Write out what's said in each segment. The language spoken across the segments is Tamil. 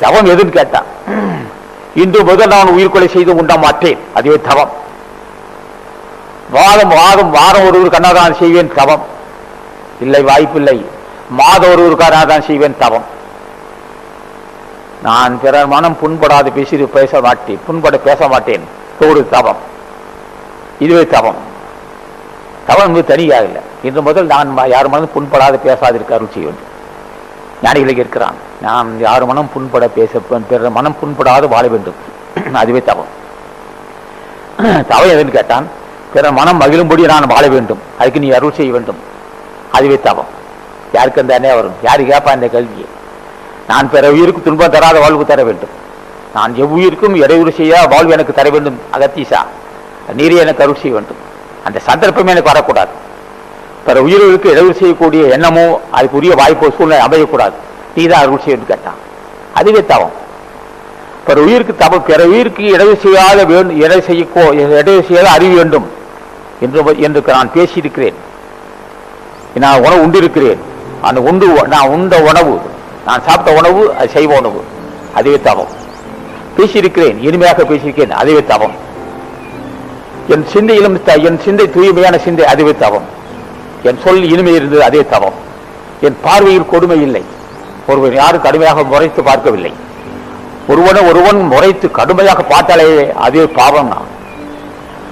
தவம் எதுன்னு கேட்டான் இன்று முதல் நான் உயிர்கொலை செய்து உண்ட மாட்டேன். அதுவே தவம். வாதம் வாதம் வாரம் ஒருவர் கண்ணாதான் செய்வேன் தவம். இல்லை வாய்ப்பில்லை. மாதம் ஒருவருக்காரதான் செய்வேன் தவம். நான் பிறர் மனம் புண்படாது பேசி பேச மாட்டேன். புண்பட பேச மாட்டேன். ஒரு தவம். இதுவே தவம். தவம் என்பது தனியாக இல்லை. இன்று முதல் நான் யார் மனம் புண்படாது பேசாதிருக்க அருள் செய்வேன். ஞானிகளுக்கு இருக்கிறான். நான் யார் மனம் புண்பட பேச பிற மனம் புண்படாது வாழ வேண்டும். அதுவே தவம். தவம் எதுன்னு கேட்டான்? பிற மனம் மகிழும்படி நான் வாழ வேண்டும். அதுக்கு நீ அருள் செய்ய வேண்டும். அதுவே தவம். யாருக்கு அந்த அண்ணே வரும்? யாரு கேட்பா இந்த கல்வியை? நான் பிற உயிருக்கு துன்பம் தராத வாழ்வு தர வேண்டும். நான் எவ்வுயிருக்கும் இடையூறு செய்ய வாழ்வு எனக்கு தர வேண்டும் அகத்தீசா. நீரே எனக்கு அருள் செய்ய வேண்டும். அந்த சந்தர்ப்பமே எனக்கு வரக்கூடாது. பிற உயிர்களுக்கு இடையூறு செய்யக்கூடிய எண்ணமோ அதுக்குரிய வாய்ப்போ சூழ்நிலை அமையக்கூடாது. நீ தான் அருள் செய்யணும்னு கேட்டான். அதுவே தவம். பிற உயிருக்கு தவ பிற உயிருக்கு இடவு செய்யாத வேண்டும் இடை செய்ய இடையூறு செய்யாத அறிவு வேண்டும் என்று என்று நான் பேசியிருக்கிறேன். நான் உணவு உண்டிருக்கிறேன். அந்த உண்டு நான் உண்ட உணவு. நான் சாப்பிட்ட உணவு அது செய்வ உணவு. அதுவே தவம். பேசியிருக்கிறேன் இனிமையாக பேசியிருக்கிறேன். அதுவே தவம். என் சிந்தையிலும் என் சிந்தை தூய்மையான சிந்தை அதுவே தவம். என் சொல் இனிமை இருந்தது அதே தவம். என் பார்வையில் கொடுமை இல்லை. ஒருவன் யாரும் கடுமையாக முறைத்து பார்க்கவில்லை. ஒருவனை ஒருவன் முறைத்து கடுமையாக பார்த்தாலே அதே பாவம் நான்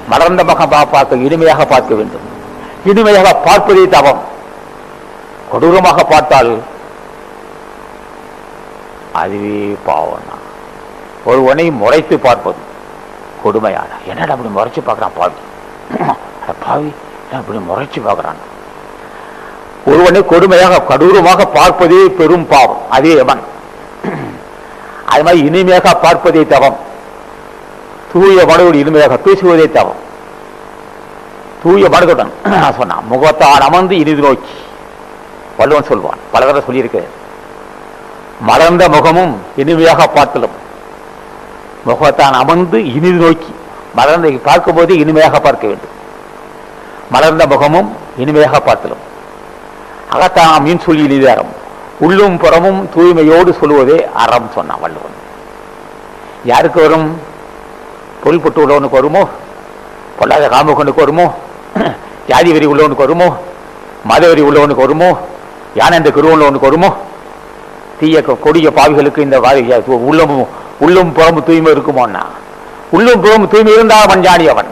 மலர்ந்த மகம் பா- பார்க்க இனிமையாக பார்க்க வேண்டும். இனிமையாக பார்ப்பதே தவம். கொடூரமாக பார்த்தால் அதுவே பாவம் தான். ஒருவனை முறைத்து பார்ப்பது கொடுமையான என்னடா அப்படி முறைச்சு பார்க்கறான் பாவி? பாவி என்ன அப்படி முறைச்சு பார்க்கறான்? ஒருவனை கொடுமையாக கடூரமாக பார்ப்பதே பெரும் பாவம். அதே எவன் அது மாதிரி இனிமையாக பார்ப்பதே தவம். தூய மனதோடு இனிமையாக பேசுவதே தவம். தூய மனதுடன் சொன்னான் முகத்தான் அமர்ந்து இனிது நோக்கி. வள்ளுவன் சொல்வான் பல தடவை சொல்லியிருக்கிறேன் மலர்ந்த முகமும் இனிமையாக பார்த்தலும் முகத்தான் அமர்ந்து இனிது நோக்கி. மலர்ந்த பார்க்கும்போது இனிமையாக பார்க்க வேண்டும். மலர்ந்த முகமும் இனிமையாக பார்த்தலும் அகத்தான் மீன் சொல்லி அறம் உள்ளும் புறமும் தூய்மையோடு சொல்லுவதே அறம் சொன்னான் வள்ளுவன். யாருக்கு வரும்? பொருள்பட்டு உள்ளவனுக்கு வருமோ? பொல்லாத காமுகனுக்கு வருமோ? ஜாதி வரி உள்ளவனுக்கு வருமோ? மத வரி உள்ளவனுக்கு வருமோ? யானை இந்த குரு உள்ளவனுக்கு வருமோ? தீய கொடிய பாவிகளுக்கு இந்த உள்ளமும் உள்ளும் புறமும் தூய்மை இருக்குமோன்னா? உள்ளும் புறமும் தூய்மை இருந்தால் அவன் ஞானி அவன்